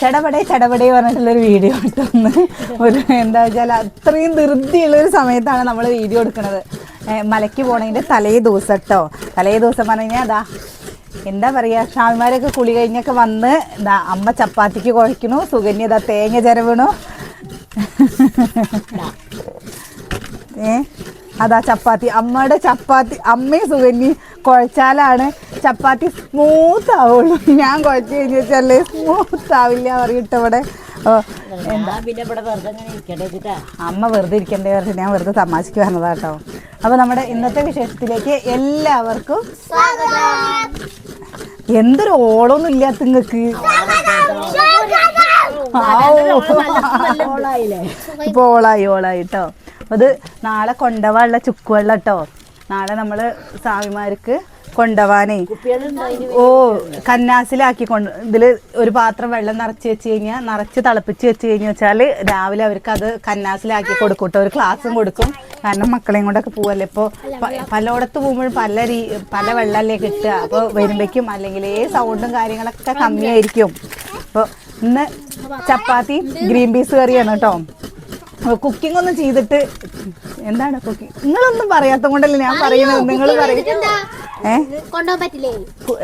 ചടപടേ ചടപടേ പറഞ്ഞിട്ടുള്ളൊരു വീഡിയോ ഇട്ടൊന്ന്. ഒരു എന്താ വെച്ചാൽ അത്രയും ധൃതിയുള്ള ഒരു സമയത്താണ് നമ്മൾ വീഡിയോ എടുക്കുന്നത്. മലയ്ക്ക് പോണതിന്റെ തലേ ദിവസം കേട്ടോ തലേ ദിവസം പറഞ്ഞു കഴിഞ്ഞാൽ അതാ എന്താ പറയുക ഷാമിമാരൊക്കെ കുളി കഴിഞ്ഞൊക്കെ വന്ന് ഇതാ അമ്മ ചപ്പാത്തിക്ക് കുഴക്കണു സുഗന്യത തേങ്ങ ചിരവണു. ഏ? അതാ ചപ്പാത്തി. അമ്മയുടെ ചപ്പാത്തി. അമ്മയും സുകന്യ കുഴച്ചാലാണ് ചപ്പാത്തി സ്മൂത്ത് ആവുള്ളൂ. ഞാൻ കുഴച്ച് കഴിഞ്ഞ് വെച്ചാലേ സ്മൂത്ത് ആവില്ല പറയട്ടെ ഇവിടെ അമ്മ വെറുതെ ഇരിക്കണ്ടേ പറഞ്ഞ് ഞാൻ വെറുതെ തമാശക്ക് പറഞ്ഞതാ കേട്ടോ. അപ്പോൾ നമ്മുടെ ഇന്നത്തെ വിശേഷത്തിലേക്ക് എല്ലാവർക്കും എന്തൊരു ഓളൊന്നും ഇല്ലാത്ത നിങ്ങൾക്ക് ഇപ്പൊ ഓളായി ഓളായി കേട്ടോ. അത് നാളെ കൊണ്ടുപോകാനുള്ള ചുക്കുവെള്ളം കേട്ടോ നാളെ നമ്മൾ സ്വാമിമാർക്ക് അതിന് ഓ കന്നാസിലാക്കി കൊണ്ട് ഇതിൽ ഒരു പാത്രം വെള്ളം നിറച്ച് വെച്ച് കഴിഞ്ഞാൽ നിറച്ച് തിളപ്പിച്ച് വെച്ച് കഴിഞ്ഞ് വെച്ചാൽ രാവിലെ അവർക്ക് അത് കന്നാസിലാക്കി കൊടുക്കും കേട്ടോ ഒരു ക്ലാസ്സും കൊടുക്കും. കാരണം മക്കളെയും കൊണ്ടൊക്കെ പോവല്ലേ. ഇപ്പോൾ പലയിടത്ത് പോകുമ്പോൾ പല രീ പല വെള്ളമല്ലേ കിട്ടുക. അപ്പോൾ വരുമ്പോഴേക്കും അല്ലെങ്കിൽ ഏ സൗണ്ടും കാര്യങ്ങളൊക്കെ കമ്മിയായിരിക്കും. അപ്പോൾ ഇന്ന് ചപ്പാത്തി ഗ്രീൻ പീസ് കറിയാണ് കേട്ടോ കുക്കിംഗ് ഒന്നും ചെയ്തിട്ട് എന്താണ് കുക്കിംഗ് നിങ്ങളൊന്നും പറയാത്ത കൊണ്ടല്ലേ ഞാൻ പറയുന്നത്? നിങ്ങൾ പറയുന്നത്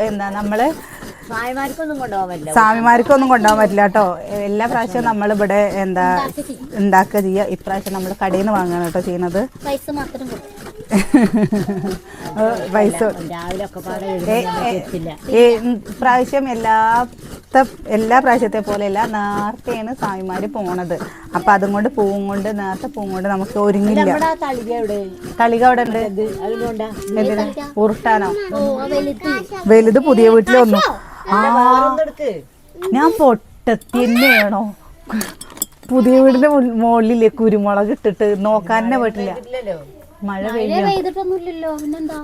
എന്താ നമ്മൾ സ്വാമിമാർക്കൊന്നും കൊണ്ടുപോകാൻ പറ്റില്ല. കേട്ടോ. എല്ലാ പ്രാവശ്യവും നമ്മളിവിടെ എന്താ ഉണ്ടാക്കുക ചെയ്യുക ഇപ്രാവശ്യം നമ്മൾ കടയിൽ നിന്ന് വാങ്ങുകയാണ് കേട്ടോ ചെയ്യുന്നത്. പൈസ മാത്രം പൈസ പ്രാവശ്യം എല്ലാത്ത എല്ലാ പ്രാവശ്യത്തെ പോലെയല്ല നേരത്തെയാണ് സ്വാമിമാര് പോണത്. അപ്പൊ അതും കൊണ്ട് പൂവും കൊണ്ട് നേരത്തെ പൂവും കൊണ്ട് നമുക്ക് ഒരുങ്ങില്ല. തളിക അവിടെ ഉണ്ട്. ഉരുട്ടാനോ വലുത്. പുതിയ വീട്ടിൽ വന്നു. ആ. ഞാൻ പൊട്ടത്തിന്നെയാണോ? പുതിയ വീടിന്റെ മുകളിലില്ലേ കുരുമുളക് ഇട്ടിട്ട് നോക്കാൻ തന്നെ പറ്റില്ല മഴ പെയ്യ പെയ്തിട്ടൊന്നുമില്ലല്ലോ. പിന്നെന്താ?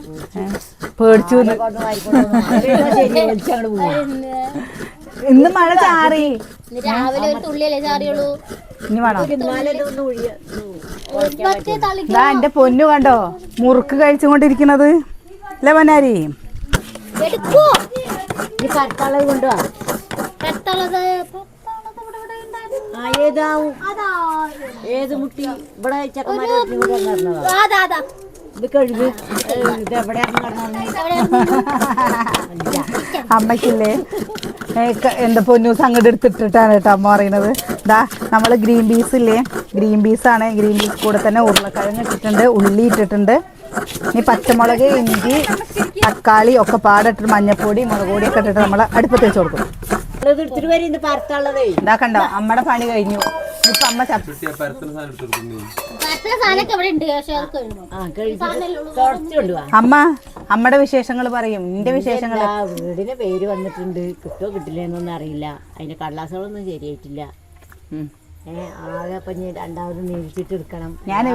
പേടിച്ചു ഇന്ന് മഴ ചാറി. ഇന്ന് രാവിലെ ഒരു തുള്ളിയല്ലേ ചാറിയുള്ളൂ? ഇനി വേണോ. ഇതാ എന്റെ പൊന്നു കണ്ടോ? മുറുക്ക് കഴിച്ചുകൊണ്ടിരിക്കുന്നത്. അല്ലേ മനാരി എടുക്കൂ. ഏതാവും? അതാ ഏത് മുട്ടി ഇവിടെ ചെക്കന്മാരെ ഇത് ഇത് ക- എന്താ പൊന്നൂസ് അങ്ങോട്ട് എടുത്തിട്ടിട്ടാണ് കേട്ടോ അമ്മ പറയുന്നത്. ഇതാ നമ്മൾ ഗ്രീൻ പീസ് ഇല്ലേ? ഗ്രീൻ പീസ് ആണ്. ഗ്രീൻ പീസ് കൂടെ തന്നെ ഉരുളക്കിഴങ്ങ് ഇട്ടിട്ടുണ്ട് ഉള്ളി ഇട്ടിട്ടുണ്ട്. ഇനി പച്ചമുളക് ഇഞ്ചി തക്കാളി ഒക്കെ പാടിട്ട് മഞ്ഞപ്പൊടി മുളക് പൊടി ഒക്കെ ഇട്ടിട്ട് നമ്മൾ അടുപ്പത്ത് വെച്ച് കൊടുക്കും. ഇത് എടുത്തിട്ട് വരും അമ്മയുടെ പണി കഴിഞ്ഞു. ഇപ്പൊ അമ്മ അമ്മ അമ്മയുടെ വിശേഷങ്ങൾ പറയും. നിന്റെ വിശേഷങ്ങൾ ആ വീടിന് പേര് വന്നിട്ടുണ്ട്. കിട്ടോ കിട്ടില്ലെന്നൊന്നും അറിയില്ല. അതിന്റെ കള്ളാസുകളൊന്നും ശരിയായിട്ടില്ല. ആകെ രണ്ടാമത് നീട്ടിട്ട് എടുക്കണം. ഞാൻ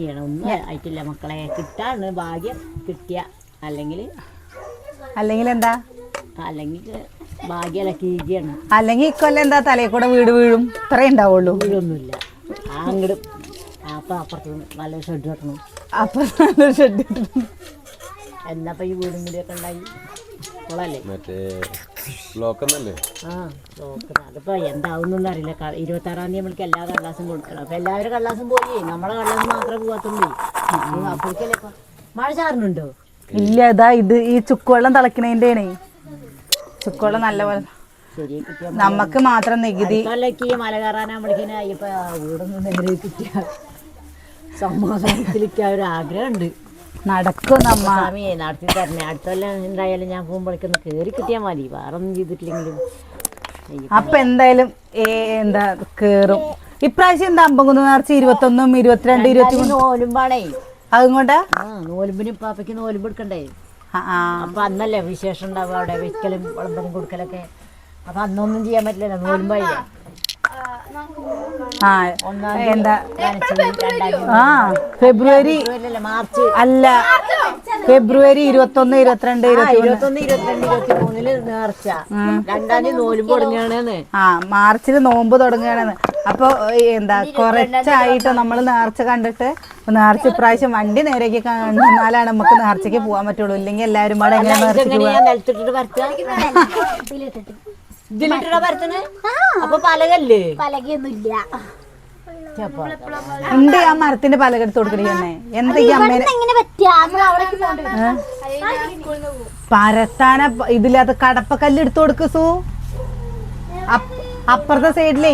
ചെയ്യണം. ഒന്നും ആയിട്ടില്ല. മക്കളെ കിട്ടാണ് ഭാഗ്യം. കിട്ടിയ. അല്ലെങ്കിൽ അല്ലെങ്കിൽ എന്താ? അല്ലെങ്കിൽ അല്ലെങ്കിൽ ഇക്കൊല്ലം എന്താ തലയിൽ കൂടെ വീട് വീഴും? ഇത്രേ ഉണ്ടാവുള്ളൂ. വീടൊന്നുമില്ല. അപ്പം അപ്പുറത്ത് നല്ല ഷെഡ് അപ്പൊ എന്നപ്പം ഈ വീടും കൂടിയൊക്കെ ഉണ്ടായി? മറ്റേ ആ നോക്കണം അതിപ്പോൾ എന്താവുന്നൊന്നും അറിയില്ല. ക- ഇരുപത്താറാം തീയതി നമ്മൾക്ക് എല്ലാ കടലാസും കൊടുക്കണം. അപ്പം എല്ലാവരും കടലാസും പോയി. നമ്മളെ കടലാസും മാത്രമേ പോകത്തുള്ളൂ അപ്പോഴേക്കല്ലേ ഇപ്പം? മഴ ചാറുന്നുണ്ടോ? ഇല്ല ഇതാ ഇത് ഈ ചുക്കുവെള്ളം തിളക്കണേന്റെയാണേ. ചുക്കുവെള്ളം നല്ലപോലെ പോലെ. നമ്മക്ക് നമുക്ക് മാത്രം നികുതി. ഈ മല കയറാനാകുമ്പോഴേക്കിനെ ഇപ്പം വീടൊന്നും നേരെ കിട്ടിയ സമാധാനത്തിലേക്ക് ഒരു ആഗ്രഹമുണ്ട്. നടക്കും നമ്മ സ്വാമിയെ നടത്തി തരണേ. അടുത്തെല്ലാം എന്തായാലും ഞാൻ പോകുമ്പോഴേക്കൊന്ന് കയറി കിട്ടിയാൽ മതി. വേറെ ഒന്നും ചെയ്തിട്ടില്ലെങ്കിലും. അപ്പൊ എന്തായാലും എന്താ കേറും. ഇപ്രാവശ്യം എന്താ അമ്പകുന്ന് നേർച്ച ഇരുപത്തൊന്നും ഇരുപത്തിരണ്ട് ഇരുപത്തി മൂന്നും അതും കൊണ്ടാ? നോലുമ്പിനും പാപ്പയ്ക്ക് നോലുമ്പ് എടുക്കണ്ടേ? അപ്പൊ അന്നല്ലേ വിശേഷം ഉണ്ടാവുക അവിടെ വെക്കലും വിളമ്പലും കൊടുക്കലൊക്കെ. അപ്പൊ അന്നൊന്നും ചെയ്യാൻ പറ്റില്ല നോലുമ്പായില്ലേ ആ ഒന്നാം എന്താ? February March. അല്ല ഫെബ്രുവരി ഇരുപത്തൊന്ന് ഇരുപത്തിരണ്ട് ആ, ഇരുപത്തി ഇരുപത്തൊന്ന് ഇരുപത്തിരണ്ട് ഇരുപത്തി നേർച്ച. രണ്ടാം തീയതി നോലുമ്പ് തുടങ്ങിയാണെന്ന് ആ മാർച്ചിൽ നോമ്പ് തുടങ്ങുകയാണെന്ന്. അപ്പൊ എന്താ കുറച്ചായിട്ട് നമ്മൾ നേർച്ച കണ്ടിട്ട് നേർച്ച ഇപ്രാവശ്യം വണ്ടി നേരേക്ക് കാണുന്നാലാണ് നമുക്ക് നേർച്ചയ്ക്ക് പോകാൻ പറ്റുള്ളൂ. ഇല്ലെങ്കിൽ എല്ലാവരും കൂടെ എങ്ങനെ. ഉണ്ട് ആ മരത്തിന്റെ പലക എടുത്ത് കൊടുക്കണേ എന്തൊക്കെയാ എന്താ അമ്മേനെ എങ്ങനെ പറ്റിയ നമ്മൾ അവിടേക്ക് പോകണ്ട? പരത്താന ഇതില്ലാത്ത കടപ്പക്കല്ല് എടുത്തു കൊടുക്ക് സു. അപ്പുറത്തെ സൈഡിലേ.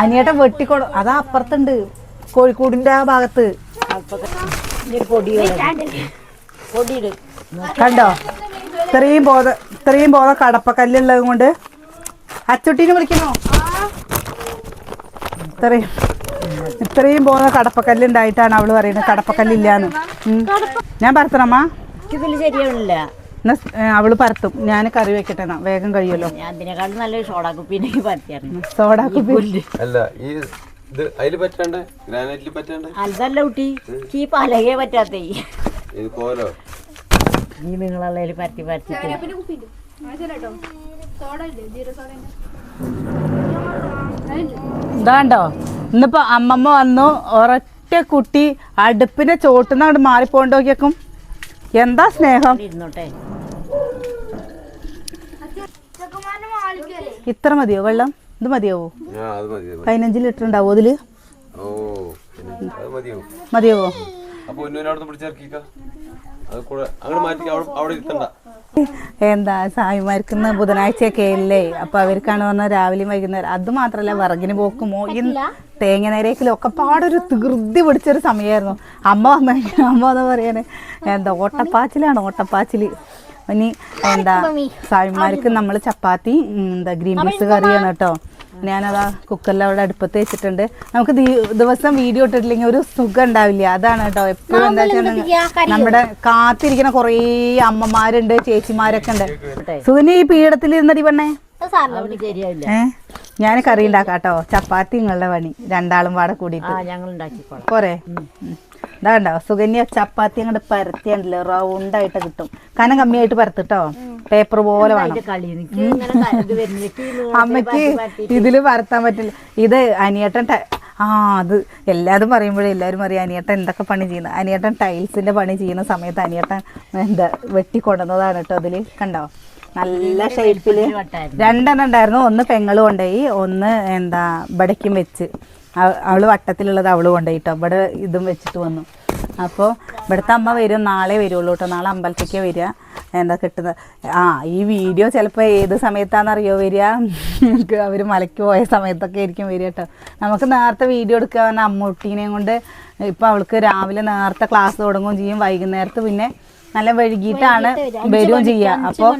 അനിയേട്ടൻ വെട്ടിക്കൊടു അതാ അപ്പുറത്തുണ്ട്. കോഴിക്കോടിന്റെ ആ ഭാഗത്ത്. കണ്ടോ? ഇത്രയും ബോധ ഇത്രയും ബോധ കടപ്പക്കല്ലുള്ളത് കൊണ്ട് അച്ചുട്ടീനെ വിളിക്കണോ? ഇത്രയും ഇത്രയും ബോധ കടപ്പക്കല്ലുണ്ടായിട്ടാണ് അവൾ പറയുന്നത്. കടപ്പക്കല്ലില്ലാന്ന്. ഞാൻ പറത്തണമ്മാ ശരിയാവില്ല അവൾ പരത്തും. ഞാൻ കറി വെക്കട്ടെ വേഗം കഴിയുമല്ലോ. ഞാൻ നല്ല സോഡാ കുപ്പീനെ സോഡാ സോഡ കുപ്പി അല്ല ഈ ഇത് അതിൽ പറ്റാണ്ട്? ഗ്രാനൈറ്റിൽ പറ്റാണ്ട്? അതല്ല കുട്ടി ഈ പലകയെ പറ്റാത്തേ. ഇത് കോലോ? ഈ നിങ്ങളുള്ള പരത്തി പരത്തിട്ട് ഇതാണ്ടോ? ഇന്നിപ്പോ അമ്മമ്മ വന്നു ഒരൊറ്റ കുട്ടി അടുപ്പിനെ ചോട്ടുന്ന അങ്ങോട്ട് മാറിപ്പോണ്ടോക്കിയേക്കും എന്താ സ്നേഹം? ഇരുന്നോട്ടെ. ഇത്ര മതിയോ വെള്ളം? ഇത് മതിയാവോ? പതിനഞ്ച് ലിറ്റർ ഉണ്ടാവോ അതിൽ? ഓ അത് മതിയോ മതിയാവോ? എന്താ സായിമാർക്കുന്ന ബുധനാഴ്ചയൊക്കെ അല്ലേ? അപ്പൊ അവർക്കാണ് വന്ന രാവിലെയും വൈകുന്നേരം. അത് മാത്രല്ല വിറകിന് പോക്കുമോ ഈ തേങ്ങ നേരേക്കിലും ഒക്കെ പാടൊരു തീർതി പിടിച്ചൊരു സമയമായിരുന്നു. അമ്മ വന്നു അമ്മ എന്താ പറയാന് എന്താ ഓട്ടപ്പാച്ചിലാണ് ഓട്ടപ്പാച്ചിൽ? ഇനി എന്താ സായിമാർക്ക് നമ്മൾ ചപ്പാത്തി എന്താ ഗ്രീൻ പീസ് കറിയാണ് കേട്ടോ. ഞാനതാ കുക്കറിൽ അവിടെ അടുപ്പത്ത് വെച്ചിട്ടുണ്ട്. നമുക്ക് ദിവസം വീഡിയോ ഇട്ടിട്ടില്ലെങ്കിൽ ഒരു സുഖം ഉണ്ടാവില്ല. അതാണ് കേട്ടോ. എപ്പോഴും എന്താ വെച്ചാൽ നമ്മുടെ കാത്തിരിക്കുന്ന കുറേ അമ്മമാരുണ്ട് ചേച്ചിമാരൊക്കെ ഉണ്ട്. സുഖിനി ഈ പീഠത്തിൽ ഇരുന്നടി പെണ്ണേ ഞാൻ കറി ഉണ്ടാക്കാം കേട്ടോ. ചപ്പാത്തി നിങ്ങളുടെ പണി. രണ്ടാളും പാടെ കൂടിയിട്ട്. ഉണ്ടാക്കിക്കോളാം. പോരെ. ഇതാ സുഗന്യ ചപ്പാത്തി അങ്ങോട്ട് പരത്തിയാണ്ടല്ലോ റൗണ്ടായിട്ട് കിട്ടും. കനം കമ്മിയായിട്ട് പരത്തിട്ടോ? പേപ്പർ പോലെ വേണം. അമ്മയ്ക്ക് ഇതിൽ പരത്താൻ പറ്റില്ല. ഇത് അനിയേട്ടൻ ആ അത് എല്ലാവരും പറയുമ്പോഴേ എല്ലാവരും അറിയാം അനിയേട്ടൻ എന്തൊക്കെ പണി ചെയ്യുന്നത് അനിയേട്ടൻ ടൈൽസിന്റെ പണി ചെയ്യുന്ന സമയത്ത് അനിയേട്ടൻ എന്താ വെട്ടി കൊണ്ടുവന്നതാണ് കേട്ടോ അതിൽ. കണ്ടോ? നല്ല ഷേപ്പിൽ. രണ്ടെണ്ണം ഉണ്ടായിരുന്നു. ഒന്ന് പെങ്ങൾ കൊണ്ടുപോയി ഒന്ന് എന്താ ഇവിടേക്കും വെച്ച്. അവ- അവൾ വട്ടത്തിലുള്ളത് അവൾ കൊണ്ടുപോയിട്ടോ ഇവിടെ ഇതും വെച്ചിട്ട് വന്നു. അപ്പോൾ ഇവിടുത്തെ അമ്മ വരും നാളെ വരുള്ളൂ കേട്ടോ നാളെ അമ്പലത്തേക്ക് വരിക. എന്താ കിട്ടുന്നത് ആ ഈ വീഡിയോ ചിലപ്പോൾ ഏത് സമയത്താണെന്നറിയോ വരിക? അവർ മലയ്ക്ക് പോയ സമയത്തൊക്കെ ആയിരിക്കും വരിക കേട്ടോ നമുക്ക് നേരത്തെ വീഡിയോ എടുക്കുക പറഞ്ഞാൽ അമ്മൂട്ടീനെയും കൊണ്ട് ഇപ്പം അവൾക്ക് രാവിലെ നേരത്തെ ക്ലാസ് തുടങ്ങുകയും ചെയ്യും. വൈകുന്നേരത്ത് പിന്നെ നല്ല വൈകിട്ടാണ് വരികയും ചെയ്യുക അപ്പോൾ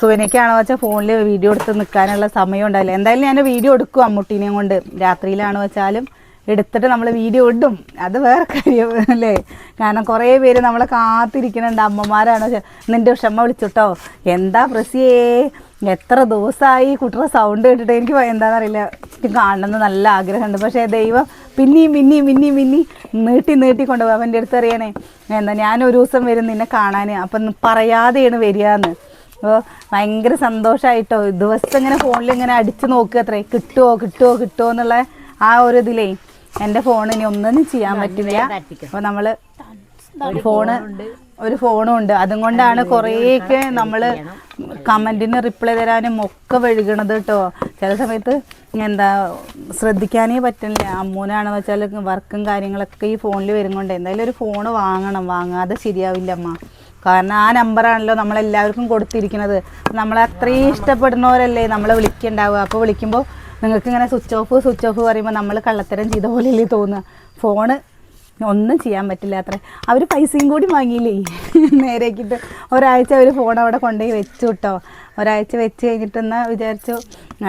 സുവനയ്ക്കാണോ വെച്ചാൽ ഫോണിൽ വീഡിയോ എടുത്ത് നിൽക്കാനുള്ള സമയം ഉണ്ടാവില്ല. എന്തായാലും ഞാൻ വീഡിയോ എടുക്കും അമ്മൂട്ടീനെയും കൊണ്ട്. രാത്രിയിലാണോ വെച്ചാലും എടുത്തിട്ട് നമ്മൾ വീഡിയോ ഇടും. അത് വേറെ കാര്യം അല്ലേ? കാരണം കുറേ പേര് നമ്മളെ കാത്തിരിക്കുന്നുണ്ട് അമ്മമാരാണ്. നിന്റെ ഉഷമ്മ വിളിച്ചിട്ടോ. എന്താ പ്രസിയേ? എത്ര ദിവസമായി കുട്ടിയുടെ സൗണ്ട് കേട്ടിട്ട് എനിക്ക് എന്താണെന്ന് എന്താണെന്നറിയില്ല എനിക്ക് കാണണമെന്ന് നല്ല ആഗ്രഹമുണ്ട്. പക്ഷേ ദൈവം പിന്നെയും പിന്നെയും പിന്നെയും പിന്നെയും നീട്ടി നീട്ടി കൊണ്ടുപോകാം അവന്റെ അടുത്ത് അറിയണേ എന്താ ഞാൻ ഒരു ദിവസം വരും നിന്നെ കാണാൻ അപ്പം പറയാതെയാണ് വരികയെന്ന്. അപ്പോൾ ഭയങ്കര സന്തോഷമായിട്ടോ ദിവസം ഇങ്ങനെ ഫോണിൽ ഇങ്ങനെ അടിച്ചു നോക്കുക അത്രേ. കിട്ടുമോ കിട്ടുമോ കിട്ടുമോ എന്നുള്ള ആ ഒരു ഇതിലേ. എന്റെ ഫോണിന് ഒന്നും ചെയ്യാൻ പറ്റില്ല അപ്പോൾ നമ്മൾ ഫോണ് ഒരു ഫോണും ഉണ്ട്. അതും കൊണ്ടാണ് കുറേയൊക്കെ നമ്മൾ കമന്റിന് റിപ്ലൈ തരാനും ഒക്കെ വഴുകണത് കേട്ടോ ചില സമയത്ത് എന്താ ശ്രദ്ധിക്കാനേ പറ്റുന്നില്ല. അമ്മൂനാണെന്ന് വെച്ചാൽ വർക്കും കാര്യങ്ങളൊക്കെ ഈ ഫോണിൽ വരുന്നുണ്ട്. എന്തായാലും ഒരു ഫോണ് വാങ്ങണം. വാങ്ങാതെ ശരിയാവില്ല അമ്മ. കാരണം ആ നമ്പറാണല്ലോ നമ്മളെല്ലാവർക്കും കൊടുത്തിരിക്കുന്നത്. നമ്മളെ അത്രയും ഇഷ്ടപ്പെടുന്നവരല്ലേ നമ്മളെ വിളിക്കുന്നുണ്ടാവുക അപ്പോൾ വിളിക്കുമ്പോൾ നിങ്ങൾക്ക് ഇങ്ങനെ സ്വിച്ച് ഓഫ് സ്വിച്ച് ഓഫ് പറയുമ്പോൾ നമ്മൾ കള്ളത്തരം ചെയ്ത പോലെയല്ലേ തോന്നുക. ഫോണ് ഒന്നും ചെയ്യാൻ പറ്റില്ല അത്ര. അവർ പൈസയും കൂടി വാങ്ങിയില്ലേ? നേരേക്കിട്ട് ഒരാഴ്ച അവർ ഫോൺ അവിടെ കൊണ്ടുപോയി വെച്ചു കേട്ടോ ഒരാഴ്ച വെച്ച് കഴിഞ്ഞിട്ടെന്ന് വിചാരിച്ചു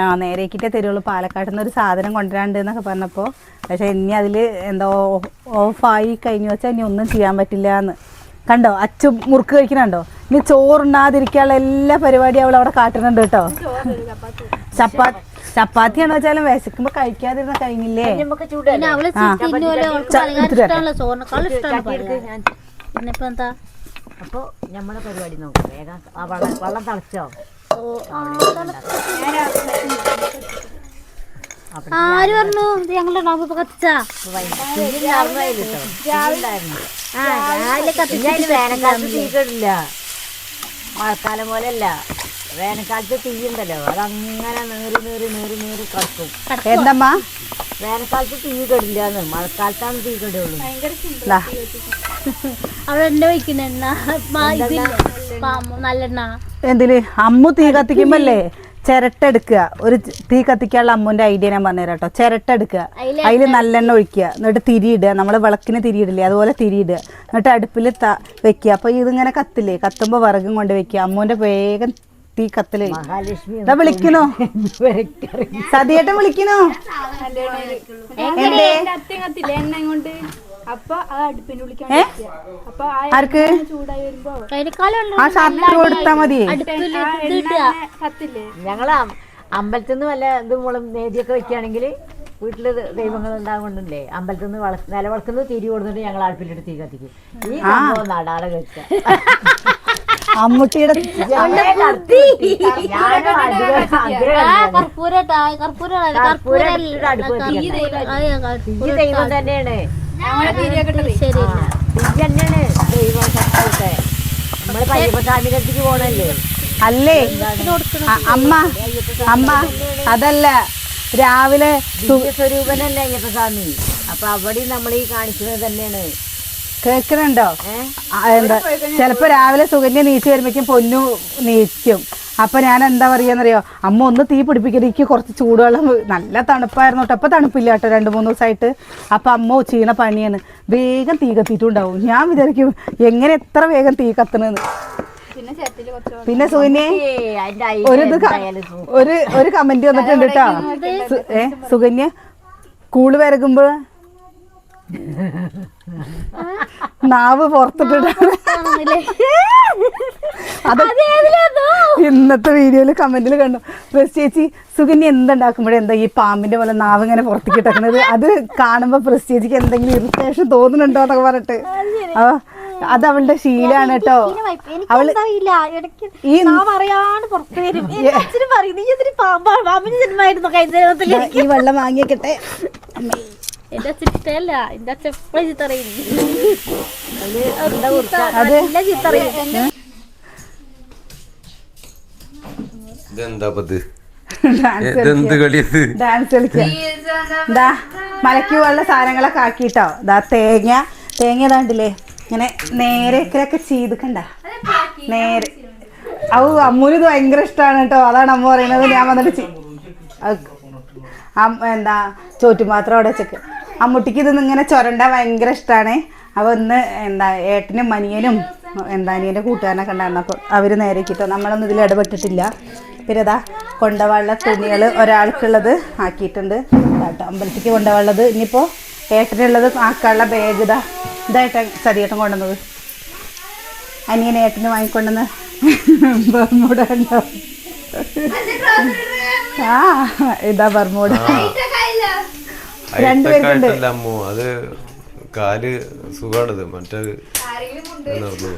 ആ നേരേക്കിട്ടേ തരുള്ളൂ. പാലക്കാട്ടിൽ നിന്ന് ഒരു സാധനം കൊണ്ടുവരാണ്ട് എന്നൊക്കെ പറഞ്ഞപ്പോൾ പക്ഷേ ഇനി അതിൽ എന്തോ ഓഫായി കഴിഞ്ഞു വെച്ചാൽ ഇനി ഒന്നും ചെയ്യാൻ പറ്റില്ല എന്ന്. കണ്ടോ? അച്ചു മുറുക്ക് കഴിക്കണുണ്ടോ ഇനി ചോറുണ്ടാതിരിക്കാനുള്ള എല്ലാ പരിപാടിയും അവൾ അവിടെ കാട്ടുന്നുണ്ട് കേട്ടോ ചപ്പാത്തി ചപ്പാത്തിയാണെന്ന് വെച്ചാലും വിശക്കുമ്പോ കഴിക്കാതിരുന്ന കഴിഞ്ഞില്ലേ? അപ്പൊ നമ്മുടെ പരിപാടി നോക്കാം വേഗം ആ വെള്ളം തളച്ചോ? ആര് പറഞ്ഞു? ഞങ്ങളുടെ നോമ്പ് കത്തിച്ചാ? രാവിലെ തീക്കിടില്ല മഴക്കാലം പോലെയല്ല. വേനൽക്കാലത്ത് തീ ഉണ്ടല്ലോ അതങ്ങനെ നേറി നേറി നേറി നേറി കടക്കും. എന്തമ്മ? വേനൽക്കാലത്ത് തീ കെടില്ലാന്ന്. മഴക്കാലത്താണ് തീ കെടുള്ളൂ. അവിടെ എണ്ണ എന്തിൽ അമ്മു തീ കത്തിക്കുമ്പല്ലേ ചിരട്ടെടുക്കുക. ഒരു തീ കത്തിക്കാനുള്ള അമ്മുന്റെ ഐഡിയ ഞാൻ പറഞ്ഞുതരാം കേട്ടോ. ചിരട്ടെടുക്കുക. അതിൽ അതിൽ നല്ലെണ്ണ ഒഴിക്കുക. എന്നിട്ട് തിരിയിടുക നമ്മൾ വിളക്കിന് തിരിയിടില്ലേ അതുപോലെ തിരിയിടുക എന്നിട്ട് അടുപ്പിൽ വെക്കുക. അപ്പൊ ഇതിങ്ങനെ കത്തില്ലേ? കത്തുമ്പോൾ വിറകും കൊണ്ട് വെക്കുക. അമ്മുന്റെ വേഗം തീ കത്തിൽ മഹാലക്ഷ്മി ഇതാ വിളിക്കണോ? സതിയേട്ടൻ വിളിക്കണോ? ആർക്ക്? ആ ഷർട്ട് കൊടുത്താ മതി. ഇടുക. അമ്പലത്തിൽ നിന്ന് വല്ല ഇത് മുളം നേതിയൊക്കെ വെക്കുകയാണെങ്കിൽ വീട്ടിൽ ദൈവങ്ങൾ ഉണ്ടാകുന്നുണ്ടല്ലേ അമ്പലത്തിൽ നിന്ന് വള നിലവിളക്കുന്നത് തിരി കൊടുത്തിട്ട് ഞങ്ങൾ അടുപ്പിലിട്ട് തീ കത്തിക്കും. ഈ സംഭവം നടാതെ വെക്കുക. അമ്മുട്ടിയുടെ ദൈവം തന്നെയാണ്. നമ്മൾ പോണല്ലേ? അല്ലേ? അമ്മ അമ്മ അതല്ല. രാവിലെ സ്വരൂപനല്ലേ അയ്യപ്പസ്വാമി? അപ്പൊ അവിടെ നമ്മൾ ഈ കാണിക്കുന്നത് തന്നെയാണ്. കേൾക്കണുണ്ടോ? ആ, എന്താ ചിലപ്പോ രാവിലെ സുകന്യ നീച്ച് വരുമ്പോഴേക്കും പൊന്നു നീക്കും അപ്പൊ ഞാൻ എന്താ പറയാന്നറിയോ? അമ്മ ഒന്ന് തീ പിടിപ്പിക്കരുത്. എനിക്ക് കുറച്ച് ചൂടുവെള്ളം നല്ല തണുപ്പായിരുന്നു കേട്ടോ അപ്പൊ തണുപ്പില്ല കേട്ടോ രണ്ട് മൂന്ന് ദിവസമായിട്ട് അപ്പൊ അമ്മ ചീണ പണിയാണ്. വേഗം തീ കത്തിയിട്ടുണ്ടാവും. ഞാൻ വിചാരിക്കും എങ്ങനെ എത്ര വേഗം തീ കത്തണെന്ന്. പിന്നെ സുകന്യെ ഒരു ഒരു ഒരു കമന്റ് വന്നിട്ടുണ്ട് കേട്ടോ ഏ സുകന്യ കൂൾ വരകുമ്പോ നാവ് പുറത്തിട്ടിട്ടാണ് അത് ഇന്നത്തെ വീഡിയോയിൽ കമന്റിൽ കണ്ടു. പ്രസ് ചേച്ചി സുകന്യ എന്തുണ്ടാക്കുമ്പോഴേ എന്താ ഈ പാമ്പിന്റെ പോലെ നാവ് ഇങ്ങനെ പുറത്തേക്ക് ഇട്ടേക്കണത്? അത് കാണുമ്പോ പ്രസ് ചേച്ചിക്ക് എന്തെങ്കിലും ഇറിറ്റേഷൻ തോന്നുന്നുണ്ടോ എന്നൊക്കെ പറഞ്ഞിട്ട്. ആ അത് അവളുടെ ശീലാണ് കേട്ടോ അവൾ ഈ ഈ വെള്ളം വാങ്ങിയേക്കട്ടെ. എന്റെ അച്ഛൻ ഇഷ്ടമല്ല എന്റെ അച്ഛൻ എപ്പോഴും ചീത്ത പറയും അത്. നല്ല ചീത്ത പറയും ഇതെന്താ പത്? ഡാൻസ് ഇതെന്ത് കളിയത്? ഡാൻസ് കളിക്കുക ദാ മലയ്ക്ക് പോലുള്ള സാധനങ്ങളൊക്കെ ആക്കിട്ടോ. ദാ തേങ്ങ. തേങ്ങ ഇതാണ്ടില്ലേ ഇങ്ങനെ നേരെ നേരെയൊക്കെ ചെയ്തിക്കണ്ട. നേരെ. ഔ അമ്മൂന് ഇത് ഭയങ്കര ഇഷ്ടമാണ് കേട്ടോ. അതാണ് അമ്മ പറയുന്നത്. ഞാൻ വന്നിട്ട് എന്താ ചോറ്റുപാത്രം അവിടെ വെച്ചേക്ക്. അമ്മൂട്ടിക്ക് ഇതൊന്നും ഇങ്ങനെ ചുരണ്ട ഭയങ്കര ഇഷ്ടമാണ് അപ്പോൾ ഇന്ന് എന്താ ഏട്ടനും മനിയനും എന്താ അനിയന്റെ കൂട്ടുകാരനൊക്കെ ഉണ്ടായിരുന്നു അപ്പോൾ അവർ നേരെക്കിട്ടോ. നമ്മളൊന്നും ഇതിൽ ഇടപെട്ടിട്ടില്ല. പിന്നെ ഇതാ കൊണ്ടുപോകാനുള്ള തുണികൾ ഒരാൾക്കുള്ളത് ആക്കിയിട്ടുണ്ട്. കേട്ടോ അമ്പലത്തിക്ക് കൊണ്ടവാളത് ഇനിയിപ്പോൾ ഏട്ടനുള്ളത് ആക്കാനുള്ള ബാഗ് ഇതാ ഇതായിട്ട് സതിയേട്ടൻ കൊണ്ടുവന്നത്. അനിയൻ ഏട്ടന് വാങ്ങിക്കൊണ്ടുവന്ന് ബർമൂട ഉണ്ടോ ആ ഇതാ ബർമൂട അമ്മു? അത് കാൽ സുഖാണിത്. നടന്നു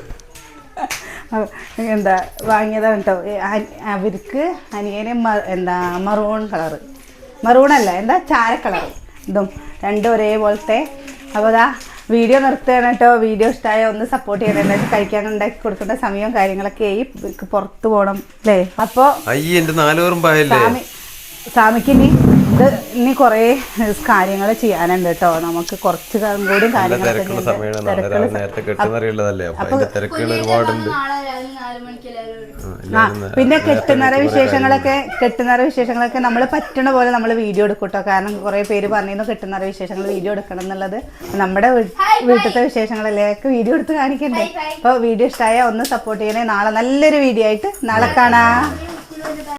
അവ- എന്താ വാങ്ങിയതാണ് കേട്ടോ അവർക്ക് അനിയനെ എന്താ മറൂൺ കളറ് മറൂണല്ല അല്ല എന്താ ചാര കളർ ഇതും രണ്ടും ഒരേപോലത്തെ. അപ്പോൾ അതാ വീഡിയോ നിർത്തുകയാണ് കേട്ടോ വീഡിയോ ഇഷ്ടമായ ഒന്ന് സപ്പോർട്ട് ചെയ്യണം. എന്താ കഴിക്കാൻ ഉണ്ടാക്കി കൊടുക്കേണ്ട സമയവും കാര്യങ്ങളൊക്കെ ആയി. പുറത്തു പോകണം അല്ലേ അപ്പോൾ സ്വാമിക്ക് ഇനി ഇത് ഇനി കുറേ കാര്യങ്ങൾ ചെയ്യാനുണ്ട് കേട്ടോ. നമുക്ക് കുറച്ച് കാലം കൂടി അപ്പൊ പിന്നെ കെട്ടുന്നറ വിശേഷങ്ങളൊക്കെ കെട്ടുന്നറ വിശേഷങ്ങളൊക്കെ നമ്മൾ പറ്റണ പോലെ നമ്മൾ വീഡിയോ എടുക്കും കേട്ടോ. കാരണം കുറെ പേര് പറഞ്ഞിരുന്നു കെട്ടുന്നറ വിശേഷങ്ങൾ വീഡിയോ എടുക്കണം എന്നുള്ളത്. നമ്മുടെ വീട്ടിലത്തെ വിശേഷങ്ങളിലേക്ക് വീഡിയോ എടുത്ത് കാണിക്കണ്ടേ? അപ്പോൾ വീഡിയോ ഇഷ്ടമായ ഒന്ന് സപ്പോർട്ട് ചെയ്യണേ. നാളെ നല്ലൊരു വീഡിയോ ആയിട്ട് നാളെ കാണാം.